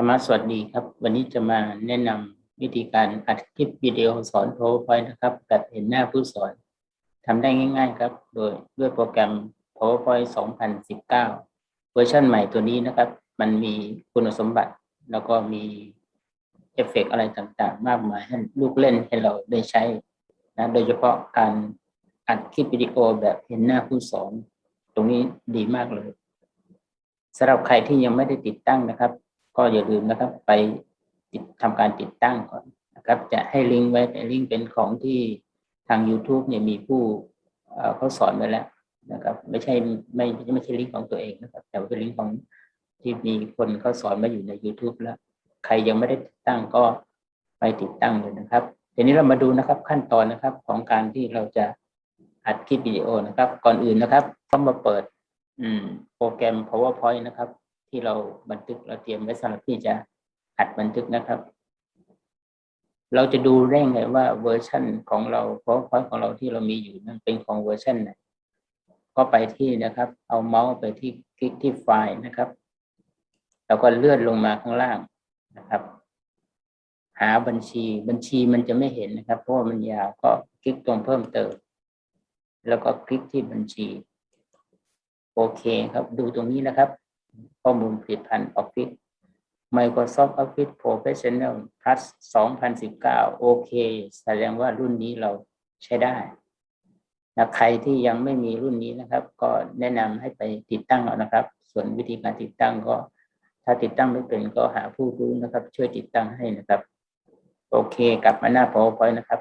รมะสวัสดีครับ วันนี้จะมาแนะนำวิธีการอัดคลิปวิดีโอสอน PowerPoint นะครับ แบบเห็นหน้าผู้สอนทำได้ง่าย ๆ ครับ โดยด้วยโปรแกรม PowerPoint 2019 เวอร์ชันใหม่ตัวนี้นะครับ มันมีคุณสมบัติ แล้วก็มีเอฟเฟกต์อะไรต่างๆ มากมายให้ลูกเล่นให้เราได้ใช้นะโดยเฉพาะการอัดคลิปวิดีโอแบบเห็นหน้าผู้สอน ตรงนี้ดีมากเลยสำหรับใครที่ยังไม่ได้ติดตั้งนะครับ ก็อย่าลืมนะครับ ไปติดทำการติดตั้งก่อนนะครับ จะให้ลิงก์ไว้แต่ลิงก์เป็นของที่ทาง YouTube เนี่ยมีผู้เขาสอนไว้แล้วนะครับ ไม่ใช่ไม่ไม่ใช่ลิงก์ของตัวเองนะครับ แต่ว่าเป็นลิงก์ของที่มีคนเขาสอนมาอยู่ใน YouTube แล้ว ใครยังไม่ได้ติดตั้งก็ไปติดตั้งเลยนะครับทีนี้เรามาดูนะครับขั้นตอนนะครับของการที่เราจะอัดคลิปวิดีโอนะครับ ก่อนอื่นนะครับต้องมาเปิดอืมโปรแกรม PowerPoint นะครับ ที่เราบันทึกเราเตรียมไว้สำหรับที่จะอัดบันทึกนะครับ เราจะดูได้ไงว่าเวอร์ชันของเรา PowerPoint ของเราที่เรามีอยู่นั้นเป็นของเวอร์ชันไหนก็ไปที่นะครับ เอาเมาส์ไปที่คลิกที่ไฟล์นะครับ แล้วก็เลื่อนลงมาข้างล่างนะครับ หาบัญชีบัญชีมันจะไม่เห็นนะครับ เพราะว่ามันยาวก็คลิกตรงเพิ่มเติม แล้วก็คลิกที่บัญชี โอเคครับ ดูตรงนี้นะครับ ข้อมูลผลิตภัณฑ์ Office Microsoft Office Professional Plus 2019 โอเค แสดงว่ารุ่นนี้เราใช้ได้นะใครที่ยังไม่มีรุ่นนี้นะครับ ก็แนะนำให้ไปติดตั้งเอานะครับ ส่วนวิธีการติดตั้งก็ ถ้าติดตั้งไม่เป็นก็หาผู้รู้นะครับ ช่วยติดตั้งให้นะครับ โอเค กลับมาหน้า PowerPoint นะครับ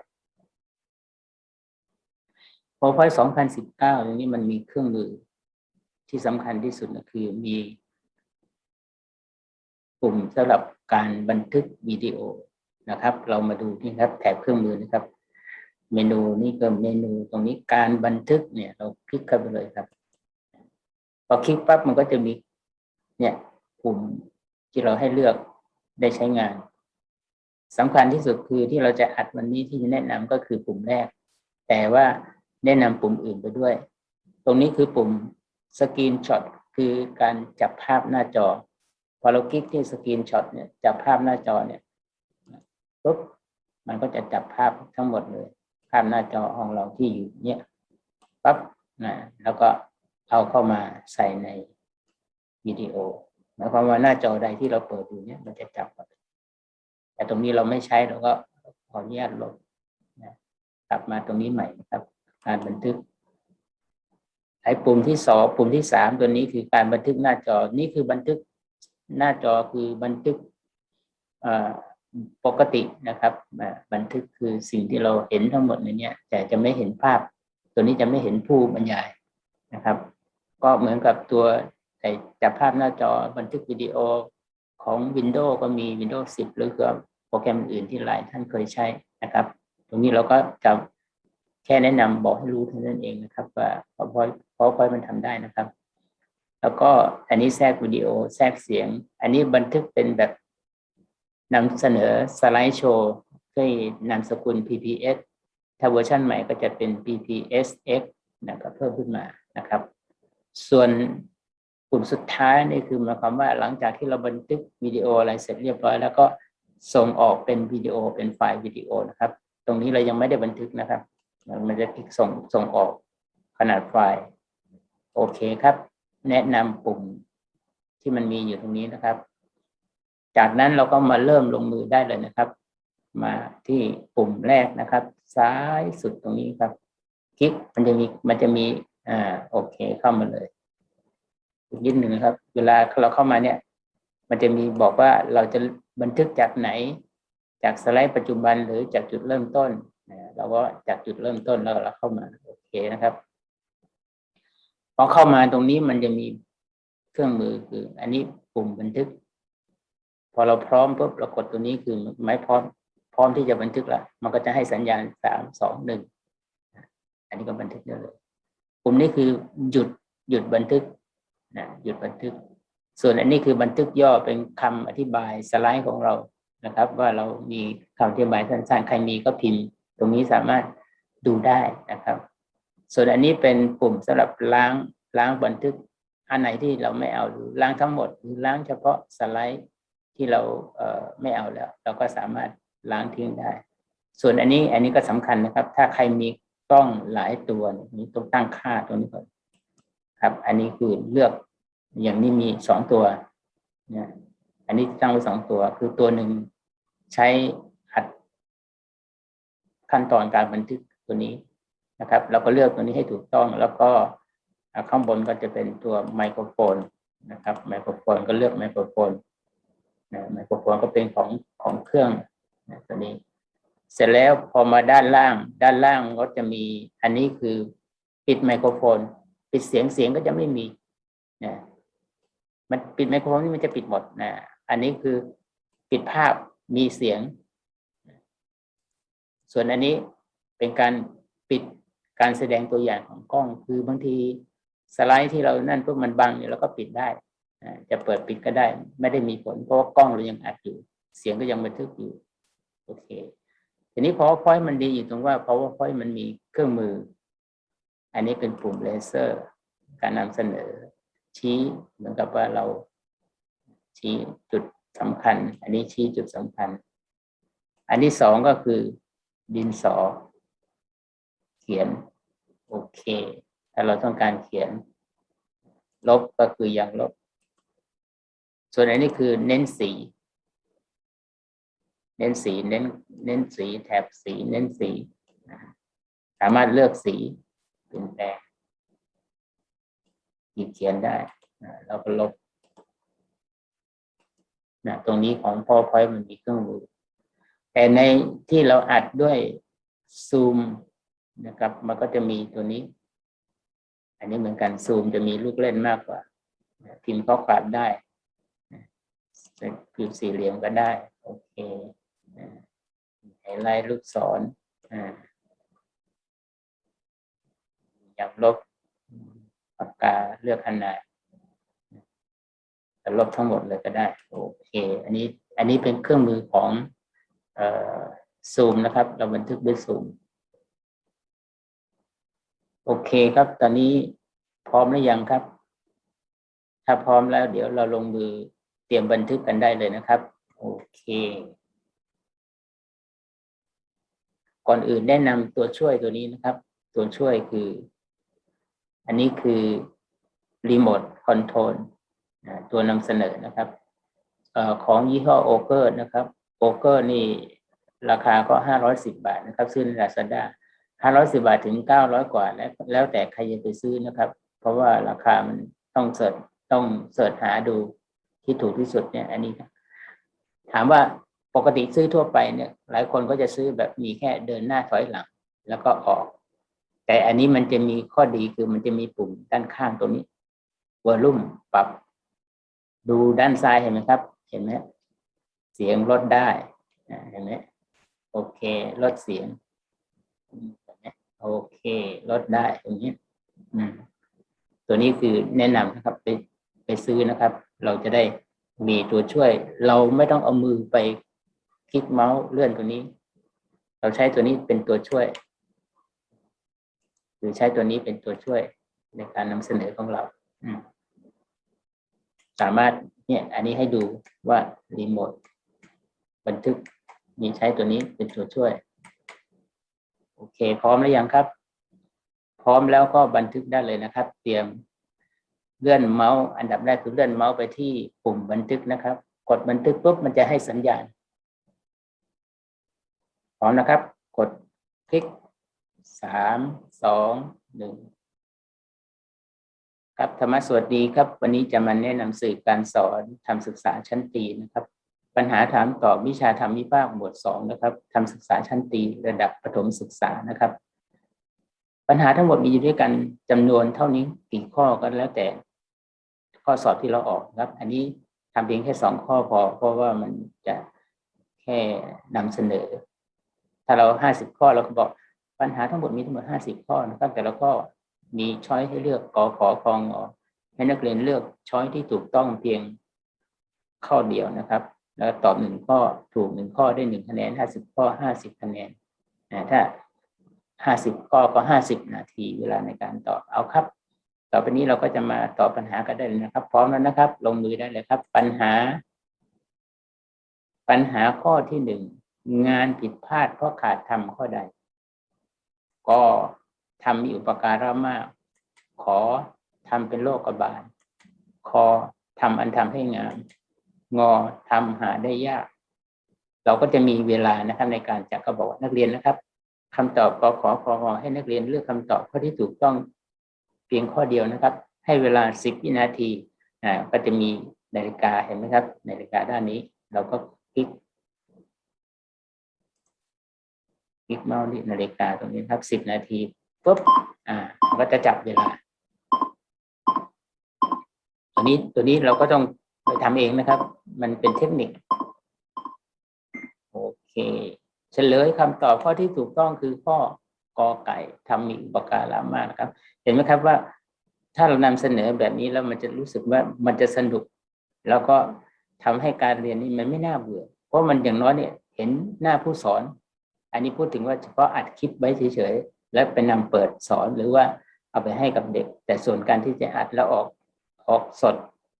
PowerPoint 2019ตรงนี้มันมีเครื่องมือ ที่สำคัญที่สุดก็คือมีปุ่มสำหรับการบันทึกวิดีโอนะครับ เรามาดูนี่ครับแถบเครื่องมือนะครับ เมนูนี่ก็เมนูตรงนี้การบันทึกเนี่ย เราคลิกเข้าไปเลยครับพอคลิกปั๊บมันก็จะมีเนี่ยปุ่มที่เราให้เลือกได้ใช้งานสำคัญที่สุดคือที่เราจะอัดวันนี้ที่จะแนะนำก็คือปุ่มแรก แต่ว่าแนะนำปุ่มอื่นไปด้วย ตรงนี้คือปุ่ม สกรีนช็อตคือการจับภาพหน้าจอ พอเราคลิกที่สกรีนช็อตเนี่ยจับภาพหน้าจอเนี่ยปุ๊บมันก็จะจับภาพทั้งหมดเลย ภาพหน้าจอของเราที่อยู่เนี่ยปั๊บนะแล้วก็เอาเข้ามาใส่ในวิดีโอหมายความว่าหน้าจอใดที่เราเปิดอยู่เนี่ยมันจะจับหมดแต่ตรงนี้เราไม่ใช้เราก็ขออนุญาตลบนะกลับมาตรงนี้ใหม่ครับ การบันทึก ไอ้ปุ่มที่สองปุ่มที่สามตัวนี้คือการบันทึกหน้าจอ นี่คือบันทึกหน้าจอคือบันทึกปกตินะครับ บันทึกคือสิ่งที่เราเห็นทั้งหมดในนี้แต่จะไม่เห็นภาพ ตัวนี้จะไม่เห็นผู้บรรยายนะครับ ก็เหมือนกับตัวแต่จับภาพหน้าจอบันทึกวิดีโอของ Windows ก็มี Windows 10 หรือคือโปรแกรมอื่นที่หลายท่านเคยใช้นะครับ ตรงนี้เราก็จะแค่แนะนำบอกให้รู้เท่านั้นเองนะครับ ว่าพอ พอพอพอมันทำได้นะครับ แล้วก็อันนี้แทรกวิดีโอแทรกเสียง อันนี้บันทึกเป็นแบบนำเสนอสไลด์โชว์ด้วยนามสกุล PPS ถ้าเวอร์ชันใหม่ก็จะเป็น PPSX นะครับเพิ่มขึ้นมานะครับ ส่วนกลุ่มสุดท้ายนี่คือหมายความว่าหลังจากที่เราบันทึกวิดีโออะไรเสร็จเรียบร้อย แล้วก็ส่งออกเป็นวิดีโอเป็นไฟล์วิดีโอนะครับ ตรงนี้เรายังไม่ได้บันทึกนะครับ มันจะคลิกส่งส่งออกขนาดไฟล์ โอเคครับ แนะนำปุ่มที่มันมีอยู่ตรงนี้นะครับ จากนั้นเราก็มาเริ่มลงมือได้เลยนะครับ มาที่ปุ่มแรกนะครับ ซ้ายสุดตรงนี้ครับ คลิกมันจะมีมันจะมีอ่าโอเคเข้ามาเลยอีกนิดหนึ่งครับ เวลาเราเข้ามาเนี่ย มันจะมีบอกว่าเราจะบันทึกจากไหน จากสไลด์ปัจจุบันหรือจากจุดเริ่มต้นเราก็จากจุดเริ่มต้นแล้วเราเข้ามาโอเคนะครับ พอเข้ามาตรงนี้มันจะมีเครื่องมือคือ อันนี้ปุ่มบันทึก พอเราพร้อมปุ๊บเรากดตัวนี้คือไม้พร้อม พร้อมที่จะบันทึกแล้วมันก็จะให้สัญญาณสามสองหนึ่งอันนี้ก็บันทึกได้เลย ปุ่มนี้คือหยุดหยุดบันทึกนะหยุดบันทึก ส่วนอันนี้คือบันทึกย่อเป็นคำอธิบายสไลด์ของเรานะครับ ว่าเรามีคำอธิบายสั้นๆใครมีก็พิมพ์ ตรงนี้สามารถดูได้นะครับ ส่วนอันนี้เป็นปุ่มสำหรับล้างล้างบันทึกอันไหนที่เราไม่เอาหรือล้างทั้งหมดหรือล้างเฉพาะสไลด์ที่เราเออไม่เอาแล้ว เราก็สามารถล้างทิ้งได้ ส่วนอันนี้อันนี้ก็สำคัญนะครับ ถ้าใครมีกล้องหลายตัวนี่ต้องตั้งค่าตัวนี้ก่อนครับ อันนี้คือเลือกอย่างนี้มีสองตัวเนี่ยอันนี้ตั้งไว้สองตัวคือตัวหนึ่งใช้อัดขั้นตอนการบันทึกตัวนี้ นะครับ เราก็เลือกตัวนี้ให้ถูกต้อง แล้วก็ข้างบนก็จะเป็นตัวไมโครโฟนนะครับ ไมโครโฟนก็เลือกไมโครโฟนนะไมโครโฟนก็เป็นของของเครื่องนะตัวนี้ เสร็จแล้วพอมาด้านล่าง ด้านล่างก็จะมี อันนี้คือปิดไมโครโฟน ปิดเสียงเสียงก็จะไม่มีนะมันปิดไมโครโฟนนี่มันจะปิดหมดนะอันนี้คือปิดภาพมีเสียง ส่วนอันนี้เป็นการปิด การแสดงตัวอย่างของกล้อง คือบางทีสไลด์ที่เรานั่นพวกมันบังเนี่ยเราก็ปิดได้จะเปิดปิดก็ได้ ไม่ได้มีผลเพราะว่ากล้องเรายังอัดอยู่ เสียงก็ยังบันทึกอยู่โอเคทีนี้ PowerPoint มันดีอยู่ตรงว่า PowerPoint มันมีเครื่องมือ อันนี้เป็นปุ่มเลเซอร์ การนำเสนอ ชี้เหมือนกับว่าเราชี้จุดสำคัญ อันนี้ชี้จุดสำคัญ อันที่สองก็คือดินสอ ขียน โอเค ถ้าเราต้องการเขียน ลบก็คืออย่างลบ ส่วนอันนี้คือเน้นสี เน้นสีเน้น เน้นสีแถบสีเน้นสี สามารถเลือกสีเปลี่ยนแปลงขีดเขียนได้เราก็ลบนะตรงนี้ของ PowerPoint มันมีเครื่องมือ แต่ในที่เราอัดด้วยซูม นะครับ มันก็จะมีตัวนี้ อันนี้เหมือนกันซูมจะมีลูกเล่นมากกว่าพิมพ์ข้อความได้นะพิมพ์สี่เหลี่ยมก็ได้ โอเคไฮไลท์ลูกศรอย่างลบปากกาเลือกขนาดจะลบทั้งหมดเลยก็ได้ โอเค อันนี้อันนี้เป็นเครื่องมือของอซูมนะครับ เราบันทึกด้วยซูม โอเคครับ ตอนนี้พร้อมหรือยังครับ ถ้าพร้อมแล้ว เดี๋ยวเราลงมือเตรียมบันทึกกันได้เลยนะครับ โอเค ก่อนอื่นแนะนำตัวช่วยตัวนี้นะครับ ตัวช่วยคือ อันนี้คือรีโมทคอนโทรลตัวนำเสนอนะครับออของยี่ห้อโอเกอร์นะครับโอเกอร์นี่ราคาก็ห้าร้อยสิบาทนะครับ ซื้อในลาซาด้า ห้าร้อยสิบาทถึงเก้าร้อยกว่าแล้วแล้วแต่ใครจะไปซื้อนะครับ เพราะว่าราคามันต้องเสิร์ชต้องเสิร์ชหาดูที่ถูกที่สุดเนี่ย อันนี้ถามว่าปกติซื้อทั่วไปเนี่ย หลายคนก็จะซื้อแบบมีแค่เดินหน้าถอยหลัง แล้วก็ออก แต่อันนี้มันจะมีข้อดีคือมันจะมีปุ่มด้านข้างตรงนี้วอลลุ่มปรับ ดูด้านซ้ายเห็นไหมครับ เห็นไหมเสียงลดได้เห็นไหมโอเคลดเสียง โอเคลดได้ตรงนี้ตัวนี้คือแนะนำนะครับ ไปไปซื้อนะครับ เราจะได้มีตัวช่วย เราไม่ต้องเอามือไปคลิกเมาส์เลื่อนตัวนี้ เราใช้ตัวนี้เป็นตัวช่วย หรือใช้ตัวนี้เป็นตัวช่วยในการนำเสนอของเราสามารถเนี่ย อันนี้ให้ดูว่ารีโมทบันทึกมีใช้ตัวนี้เป็นตัวช่วย โอเค พร้อมแล้วยังครับ พร้อมแล้วก็บันทึกได้เลยนะครับ เตรียมเลื่อนเมาส์อันดับแรกคือเลื่อนเมาส์ไปที่ปุ่มบันทึกนะครับ กดบันทึกปุ๊บมันจะให้สัญญาณพร้อมนะครับ กดคลิกสามสองหนึ่งครับธรรมะสวัสดีครับ วันนี้จะมาแนะนำสื่อการสอนทำศึกษาชั้นตีนะครับ ปัญหาถามตอบวิชาธรรมวิภาคหมวดสองนะครับทำศึกษาชั้นตีระดับประถมศึกษานะครับ ปัญหาทั้งหมดมีอยู่ด้วยกันจำนวนเท่านี้กี่ข้อก็แล้วแต่ ข้อสอบที่เราออกครับ อันนี้ทำเพียงแค่สองข้อพอเพราะว่ามันจะแค่นำเสนอ ถ้าเราห้าสิบข้อเราก็บอกปัญหาทั้งหมดมีทั้งหมดห้าสิบข้อนะครับแต่ละข้อมีช้อยให้เลือกกอขอคองอให้นักเรียนเลือกช้อยที่ถูกต้องเพียงข้อเดียวนะครับ แล้วตอบหนึ่งข้อถูกหนึ่งข้อได้หนึ่งคะแนนห้าสิบข้อห้าสิบคะแนนนะถ้าห้าสิบข้อก็ห้าสิบนาทีเวลาในการตอบเอาครับ ต่อไปนี้เราก็จะมาตอบปัญหากันได้เลยนะครับ พร้อมแล้วนะครับ ลงมือได้เลยครับ ปัญหา ปัญหาข้อที่หนึ่งงานผิดพลาดเพราะขาดทำข้อใด ก็ทำมีอุปการะมาก ขอทำเป็นโรคกบาลคอทำอันทำให้งาม งอทำหาได้ยาก เราก็จะมีเวลานะครับในการจะก็บอกว่านักเรียนนะครับคำตอบกขอขอขอให้นักเรียนเลือกคำตอบข้อที่ถูกต้องเพียงข้อเดียวนะครับ ให้เวลาสิบวินาทีอ่าก็จะมีนาฬิกาเห็นไหมครับนาฬิกาด้านนี้ เราก็คลิกคลิกเมาส์ที่นาฬิกาตรงนี้ครับสิบนาทีปุ๊บอ่าก็จะจับเวลา ตัวนี้ตัวนี้เราก็ต้อง ไปทำเองนะครับ มันเป็นเทคนิค โอเค เฉลยคำตอบข้อที่ถูกต้องคือข้อกอไก่ทำมีอุปการะมากนะครับ เห็นไหมครับว่า ถ้าเรานำเสนอแบบนี้แล้วมันจะรู้สึกว่ามันจะสนุก แล้วก็ทำให้การเรียนนี่มันไม่น่าเบื่อ เพราะมันอย่างน้อยเนี่ย เห็นหน้าผู้สอน อันนี้พูดถึงว่าเฉพาะอัดคลิปไว้เฉยๆ แล้วไปนำเปิดสอนหรือว่าเอาไปให้กับเด็ก แต่ส่วนการที่จะอัดแล้วออกออกสด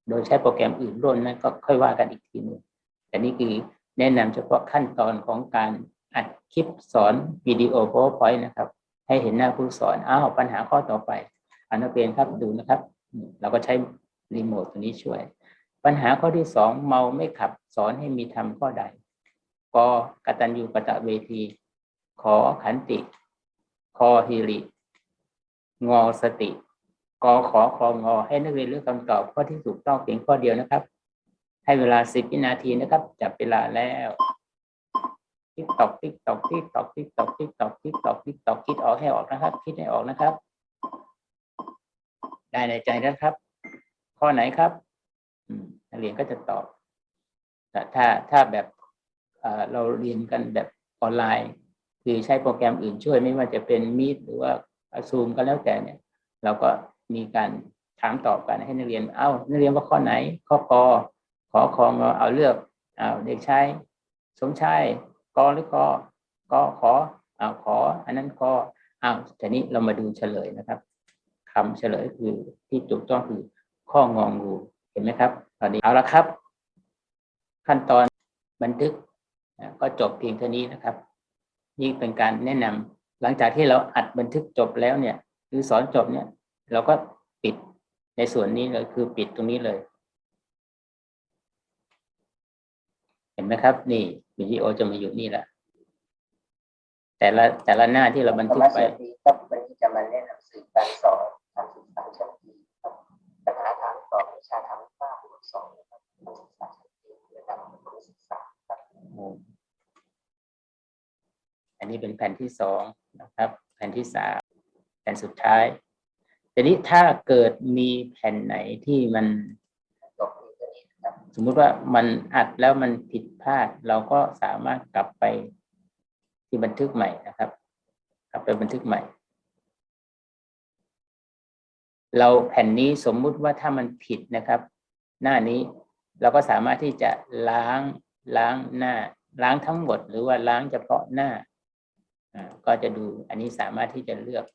โดยใช้โปรแกรมอื่นร่วมนั้นก็ค่อยว่ากันอีกทีหนึงแต่นี่คือแนะนำเฉพาะขั้นตอนของการอัดคลิปสอนวิดีโอ PowerPoint นะครับ ให้เห็นหน้าผู้สอนอ้าวปัญหาข้อต่อไปอานักเรียนครับดูนะครับ เราก็ใช้รีโมทตัวนี้ช่วย ปัญหาข้อที่สองเมาไม่ขับสอนให้มีทำข้อใดกกตัญญูกตะเวที ขอขันติ คอฮิริ งอสติ กอขอคองอให้นักเรียนเลือกคำตอบข้อที่ถูกต้องเพียงข้อเดียวนะครับ ให้เวลาสิบวินาทีนะครับ จับเวลาแล้วติ๊กตอกติ๊กตอกติ๊กตอกติ๊กตอกติ๊กตอกติ๊กตอกติ๊กตอกคิดออกให้ออกนะครับ คิดให้ออกนะครับ ได้ในใจนะครับ ข้อไหนครับนักเรียนก็จะตอบแต่ถ้าถ้าแบบเอ่อเราเรียนกันแบบออนไลน์ คือใช้โปรแกรมอื่นช่วยไม่ว่าจะเป็นมีดหรือว่าซูมก็แล้วแต่เนี่ย เราก็ มีการถามตอบกันให้นักเรียน เอ้านักเรียนว่าข้อไหน ข้อกอขอคองเอาเลือกเอาเด็กชายสมชายกอหรือคอกอขอเอาขอ อันนั้นคอเอาทีนี้เรามาดูเฉลยนะครับคำเฉลยคือที่ถูกต้องคือข้ององูเห็นไหมครับตอนนี้เอาละครับ ขั้นตอนบันทึกก็จบเพียงเท่านี้นะครับ นี่เป็นการแนะนำหลังจากที่เราอัดบันทึกจบแล้วเนี่ย หรือสอนจบเนี่ย เราก็ปิดในส่วนนี้เลยคือปิดตรงนี้เลย เห็นไหมครับ นี่วิดีโอจะมาอยู่นี่แหละแต่ละแต่ละหน้าที่เราบันทึกไปวัสดีครับวันนี้จะมาแนะนำสื่อการสอนการศึกษาชั้นปีครับปัญหาถามตอบวิชาทำห้าบวกสองนะครับการศึกษาชั้นปีระดับมัธยมศึกษาครับอันนี้เป็นแผ่นที่สองนะครับ แผ่นที่สามแผ่นสุดท้าย ทีนี้ถ้าเกิดมีแผ่นไหนที่มันสมมุติว่ามันอัดแล้วมันผิดพลาด เราก็สามารถกลับไปที่บันทึกใหม่นะครับ กลับไปบันทึกใหม่ เราแผ่นนี้สมมุติว่าถ้ามันผิดนะครับ หน้านี้เราก็สามารถที่จะล้างล้างหน้า ล้างทั้งหมด หรือว่าล้างเฉพาะหน้าก็จะดูอันนี้สามารถที่จะเลือก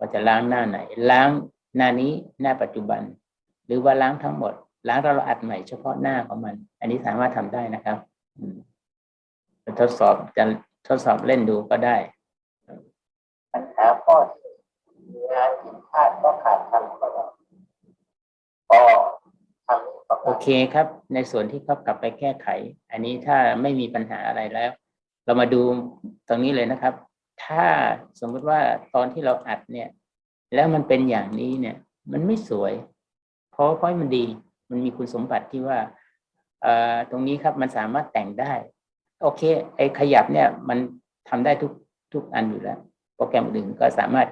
ว่าจะล้างหน้าไหน ล้างหน้านี้หน้าปัจจุบัน หรือว่าล้างทั้งหมด ล้างแล้วเราอัดใหม่เฉพาะหน้าของมัน อันนี้สามารถทำได้นะครับอืมจะทดสอบจะทดสอบเล่นดูก็ได้ ปัญหาข้อที่งานผิดพลาดก็ขาดทำก็ได้ก็ทำประกโออบเคครับ ในส่วนที่เขากลับไปแก้ไข อันนี้ถ้าไม่มีปัญหาอะไรแล้ว เรามาดูตรงนี้เลยนะครับ ถ้าสมมติว่าตอนที่เราอัดเนี่ย แล้วมันเป็นอย่างนี้เนี่ย มันไม่สวย เพราะเพราะมันดี มันมีคุณสมบัติที่ว่าเอ่อตรงนี้ครับมันสามารถแต่งได้ โอเค ไอ้ขยับเนี่ยมันทำได้ทุกทุกอันอยู่แล้ว โปรแกรมอื่นก็สามารถ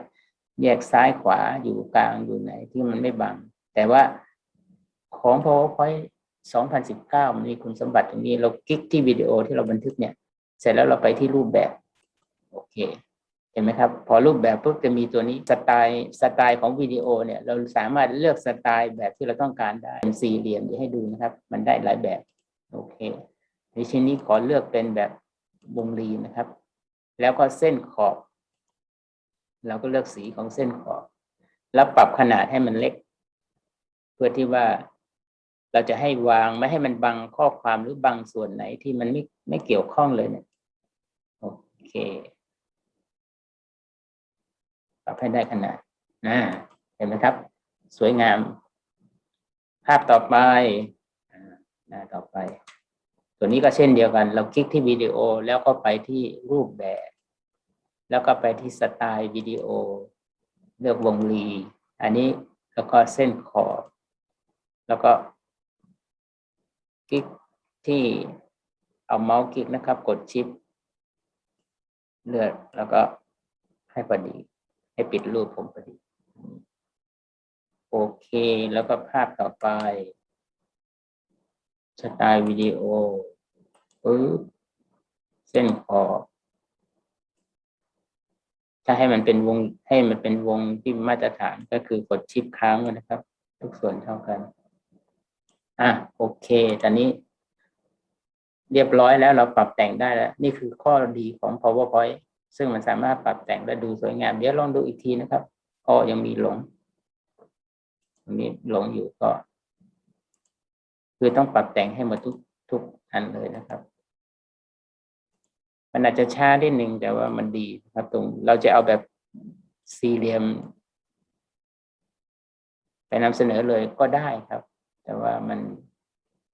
แยกซ้ายขวาอยู่กลางอยู่ไหนที่มันไม่บัง แต่ว่าของ PowerPoint 2019 มันมีคุณสมบัติตรงนี้เราคลิกที่วิดีโอที่เราบันทึกเนี่ย เสร็จแล้วเราไปที่รูปแบบ โอเค เห็นไหมครับ พอรูปแบบปุ๊บจะมีตัวนี้สไตล์สไตล์ของวิดีโอเนี่ยเราสามารถเลือกสไตล์แบบที่เราต้องการได้เป็นสี่เหลี่ยมเดี๋ยวให้ดูนะครับ มันได้หลายแบบ โอเคในชิ้นนี้ขอเลือกเป็นแบบวงรีนะครับ แล้วก็เส้นขอบ เราก็เลือกสีของเส้นขอบ แล้วปรับขนาดให้มันเล็ก เพื่อที่ว่าเราจะให้วางไม่ให้มันบังข้อความหรือบางส่วนไหนที่มันไม่ไม่เกี่ยวข้องเลยเนี่ยโอเค ปรับให้ได้ขนาดนะเห็นไหมครับ สวยงาม ภาพต่อไปหน้าต่อไป ตัวนี้ก็เช่นเดียวกัน เราคลิกที่วิดีโอแล้วก็ไปที่รูปแบบ แล้วก็ไปที่สไตล์วิดีโอ เลือกวงรี อันนี้แล้วก็เส้นขอบ แล้วก็คลิกที่เอาเมาส์คลิกนะครับ กดชิป เลือกแล้วก็ให้พอดี ให้ปิดรูปผมพอดี โอเค แล้วก็ภาพต่อไป สไตล์วิดีโอปึ๊บเส้นขอบถ้าให้มันเป็นวงให้มันเป็นวงที่มาตรฐานก็คือกดชิปค้างนะครับ ทุกส่วนเท่ากัน อะโอเค ตอนนี้ เรียบร้อยแล้วเราปรับแต่งได้แล้ว นี่คือข้อดีของ powerpoint ซึ่งมันสามารถปรับแต่งและดูสวยงาม เดี๋ยวลองดูอีกทีนะครับก็ยังมีหลงยังมีหลงอยู่ก็ คือต้องปรับแต่งให้หมดทุกทุกอันเลยนะครับ มันอาจจะช้าได้หนึ่งแต่ว่ามันดีนะครับ ตรงเราจะเอาแบบสี่เหลี่ยมไปนำเสนอเลยก็ได้ครับ แต่ว่ามัน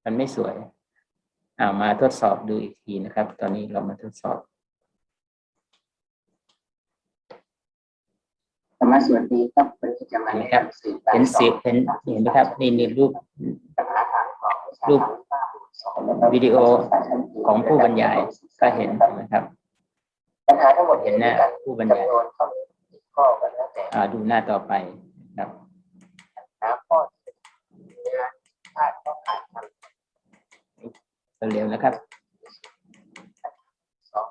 มันไม่สวยเอามาทดสอบดูอีกทีนะครับ ตอนนี้เรามาทดสอบ ธรรมะสวัสดีครับวันนี้จะมาแนะนำสื่อการเห็นสอสีเห็นเห็นไหมครับนี่นี่รูป รูปวิดีโอของผู้บรรยายก็เห็นนะครับปัญหาทั้งหมดเห็นหน้าผู้บรรยายจำนข้อกันแล้วแต่อ่าดูหน้าต่อไปครับหาข้อเนื้อพลาดก็ขาดคำเร็วนะครับ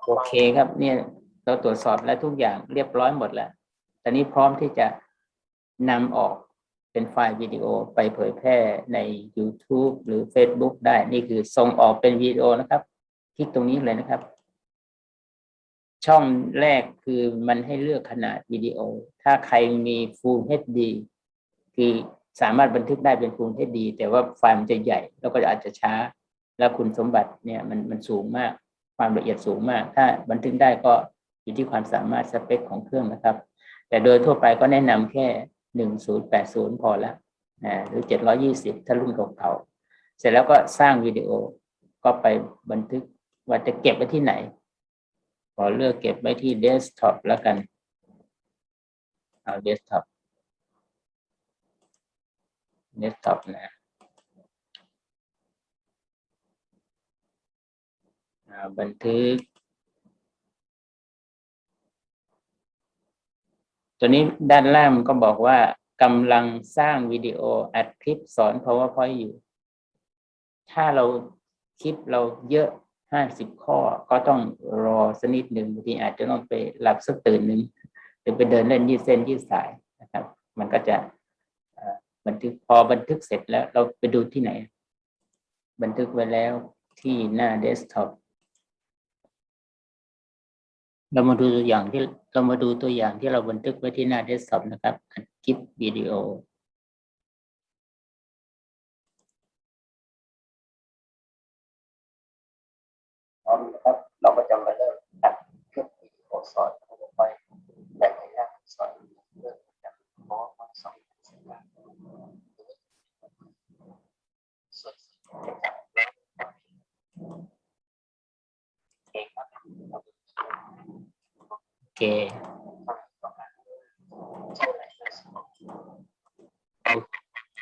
โอเคครับเนี่ยเราตรวจสอบแล้วทุกอย่างเรียบร้อยหมดแล้ว ตอนนี้พร้อมที่จะนำออกเป็นไฟล์วิดีโอไปเผยแพร่ใน YouTube หรือ Facebook ได้ นี่คือส่งออกเป็นวิดีโอนะครับ คลิกตรงนี้เลยนะครับ ช่องแรกคือมันให้เลือกขนาดวิดีโอ ถ้าใครมี Full HD คือสามารถบันทึกได้เป็น Full HD แต่ว่าไฟล์มันจะใหญ่ แล้วก็อาจจะช้า แล้วคุณสมบัติเนี่ยมันมันสูงมาก ความละเอียดสูงมาก ถ้าบันทึกได้ก็อยู่ที่ความสามารถสเปคของเครื่องนะครับ แต่โดยทั่วไปก็แนะนำแค่หนึ่งศูนย์แปดศูนย์พอละนะหรือเจ็ดร้อยี่สิบถ้ารุ่นเก่าๆเสร็จแล้วก็สร้างวิดีโอก็ไปบันทึกว่าจะเก็บไว้ที่ไหน ขอเลือกเก็บไว้ที่เดสก์ท็อปแล้วกัน เอาเดสก์ท็อปเดสก์ท็อปนะบันทึก ตัวนี้ด้านล่างมันก็บอกว่ากำลังสร้างวิดีโออัดคลิปสอน PowerPoint อยู่ ถ้าเราคลิปเราเยอะห้าสิบข้อก็ต้องรอสักนิดหนึ่งบางทีอาจจะต้องไปหลับสักตื่นหนึ่งหรือไปเดินเล่นยืดเส้นยืดสายนะครับ มันก็จะบันทึกพอบันทึกเสร็จแล้วเราไปดูที่ไหน บันทึกไว้แล้วที่หน้าเดสก์ท็อป เรามาดูตัวอย่างที่เรามาดูตัวอย่างที่เราบันทึกไว้ที่หน้าเดสก์ท็อปนะครับอัดคลิปวิดีโอ พร้อมนะครับเราก็จะมาเริ่มตัดคลิปวิดีโอสอนไปแต่ในหน้าสอนเรื่องจากเพราสอนสิ่งต่างส่วนสิ่งที่จะแล้วเองครับ โอเค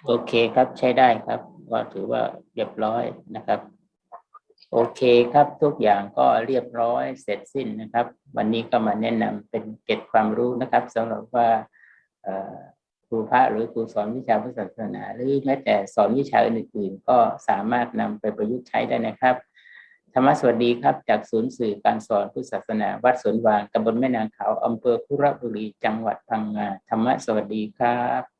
โอเคครับใช้ได้ครับก็ถือว่าเรียบร้อยนะครับ โอเคครับทุกอย่างก็เรียบร้อยเสร็จสิ้นนะครับ วันนี้ก็มาแนะนำเป็นเกร็ดความรู้นะครับสำหรับว่าครูพระหรือครูสอนวิชาพุทธศาสนา หรือแม้แต่สอนวิชาอื่นๆก็สามารถนำไปประยุกต์ใช้ได้นะครับ ธรรมะสวัสดีครับ จากศูนย์สื่อการสอนพุทธศาสนา วัดสวนวางตำบลแม่นางขาวอำเภอคุระบุรี จังหวัดพังงาธรรมะสวัสดีครับ